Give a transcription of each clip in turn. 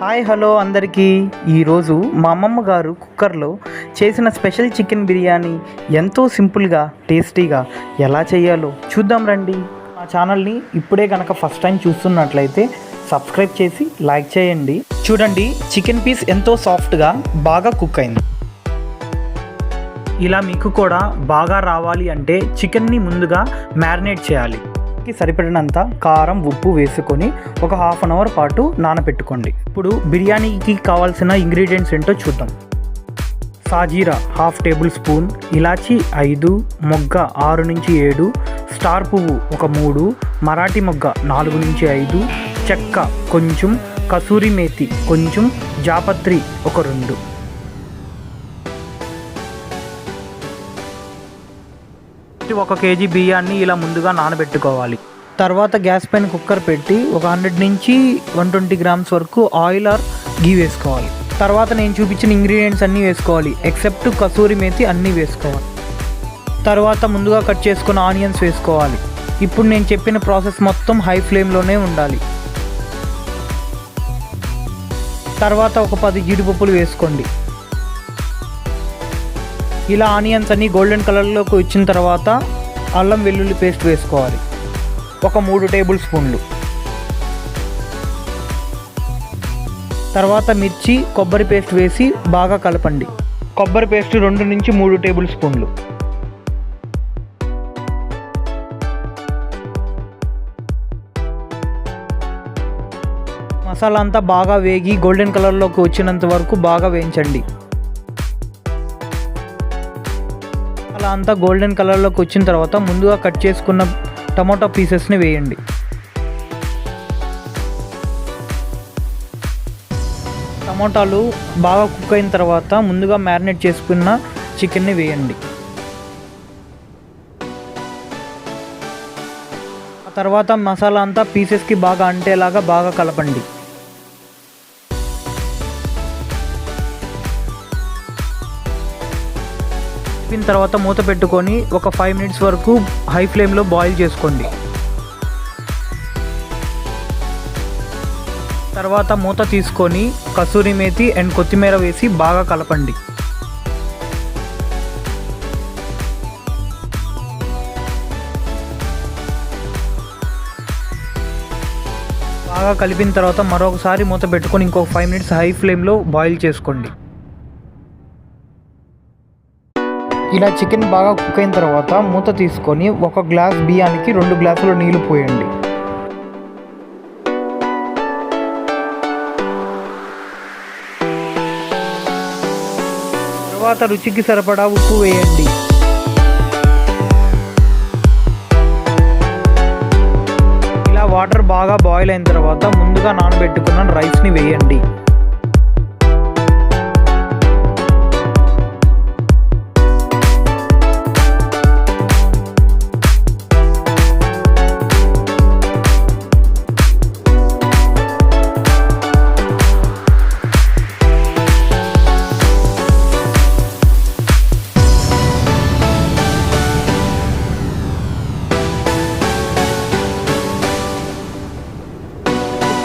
Hi hello అందరికీ. ఈరోజు మా అమ్మమ్మ గారు కుక్కర్లో చేసిన స్పెషల్ చికెన్ బిర్యానీ ఎంతో సింపుల్గా టేస్టీగా ఎలా చేయాలో చూద్దాం రండి. మా ఛానల్ని ఇప్పుడే కనుక ఫస్ట్ టైం చూస్తున్నట్లయితే సబ్స్క్రైబ్ చేసి లైక్ చేయండి. చూడండి చికెన్ పీస్ ఎంతో సాఫ్ట్గా బాగా కుక్ అయింది. ఇలా మీకు కూడా బాగా రావాలి అంటే చికెన్ని ముందుగా మ్యారినేట్ చేయాలి. కి సరిపడినంత కారం ఉప్పు వేసుకొని ఒక హాఫ్ అన్ అవర్ పాటు నానబెట్టుకోండి ఇప్పుడు బిర్యానీకి కావాల్సిన ఇంగ్రీడియంట్స్ ఏంటో చూద్దాం. సాజీరా హాఫ్ టేబుల్ స్పూన్ ఇలాచి ఐదు మొగ్గ ఆరు నుంచి ఏడు స్టార్ పువ్వు ఒక మూడు మరాఠీ మొగ్గ నాలుగు నుంచి ఐదు చెక్క కొంచెం కసూరి మేతి కొంచెం జాపత్రి ఒక రెండు. ఒక కేజీ బియ్యాన్ని ఇలా ముందుగా నానబెట్టుకోవాలి. తర్వాత గ్యాస్ పైన కుక్కర్ పెట్టి ఒక హండ్రెడ్ నుంచి వన్ ట్వంటీ గ్రామ్స్ వరకు ఆయిల్ ఆర్ గీ వేసుకోవాలి. తర్వాత నేను చూపించిన ఇంగ్రీడియంట్స్ అన్నీ వేసుకోవాలి. ఎక్సెప్ట్ కసూరి మేతి అన్నీ వేసుకోవాలి. తర్వాత ముందుగా కట్ చేసుకున్న ఆనియన్స్ వేసుకోవాలి. ఇప్పుడు నేను చెప్పిన ప్రాసెస్ మొత్తం హై ఫ్లేమ్లోనే ఉండాలి. తర్వాత ఒక పది జీడిపప్పులు వేసుకోండి. ఇలా ఆనియన్స్ అన్ని గోల్డెన్ కలర్లోకి వచ్చిన తర్వాత అల్లం వెల్లుల్లి పేస్ట్ వేసుకోవాలి. ఒక మూడు టేబుల్ స్పూన్లు. తర్వాత మిర్చి కొబ్బరి పేస్ట్ వేసి బాగా కలపండి. కొబ్బరి పేస్ట్ రెండు నుంచి మూడు టేబుల్ స్పూన్లు. మసాలా అంతా బాగా వేగి గోల్డెన్ కలర్లోకి వచ్చినంత వరకు బాగా వేయించండి. అలా అంతా గోల్డెన్ కలర్లోకి వచ్చిన తర్వాత ముందుగా కట్ చేసుకున్న టమాటో పీసెస్ని వేయండి. టమాటాలు బాగా కుక్ అయిన తర్వాత ముందుగా మ్యారినేట్ చేసుకున్న చికెన్ని వేయండి. ఆ తర్వాత మసాలా అంతా పీసెస్కి బాగా అంటేలాగా బాగా కలపండి. కలిపిన తర్వాత మూత పెట్టుకొని ఒక ఫైవ్ మినిట్స్ వరకు హై ఫ్లేమ్లో బాయిల్ చేసుకోండి. తర్వాత మూత తీసుకొని కసూరి మేతి అండ్ కొత్తిమీర వేసి బాగా కలపండి. బాగా కలిపిన తర్వాత మరొకసారి మూత పెట్టుకొని ఇంకొక ఫైవ్ మినిట్స్ హై ఫ్లేమ్లో బాయిల్ చేసుకోండి. ఇలా చికెన్ బాగా కుక్ అయిన తర్వాత మూత తీసుకొని ఒక గ్లాస్ బియ్యానికి రెండు గ్లాసులు నీళ్ళు పోయండి. తర్వాత రుచికి సరిపడా ఉప్పు వేయండి. ఇలా వాటర్ బాగా బాయిల్ అయిన తర్వాత ముందుగా నానబెట్టుకున్న రైస్ని వేయండి.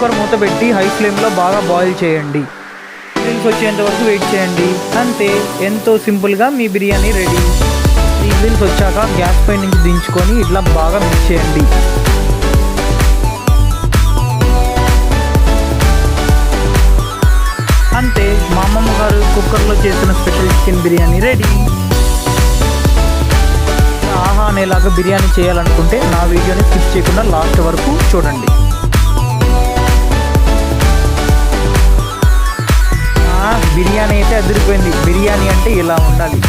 కుక్కర్ మూత పెట్టి హై ఫ్లేమ్లో బాగా బాయిల్ చేయండి. డ్రింక్స్ వచ్చేంత వరకు వెయిట్ చేయండి. అంతే ఎంతో సింపుల్గా మీ బిర్యానీ రెడీ. ఈ విజిల్స్ వచ్చాక గ్యాస్ పై నుంచి దించుకొని ఇట్లా బాగా మిక్స్ చేయండి. అంతే మా అమ్మమ్మ గారు కుక్కర్లో చేసిన స్పెషల్ చికెన్ బిర్యానీ రెడీ. ఆహా అనేలాగా బిర్యానీ చేయాలనుకుంటే నా వీడియోని స్కిప్ చేయకుండా లాస్ట్ వరకు చూడండి. బిర్యానీ అయితే అదిరిపోయింది. బిర్యానీ అంటే ఇలా ఉండాలి.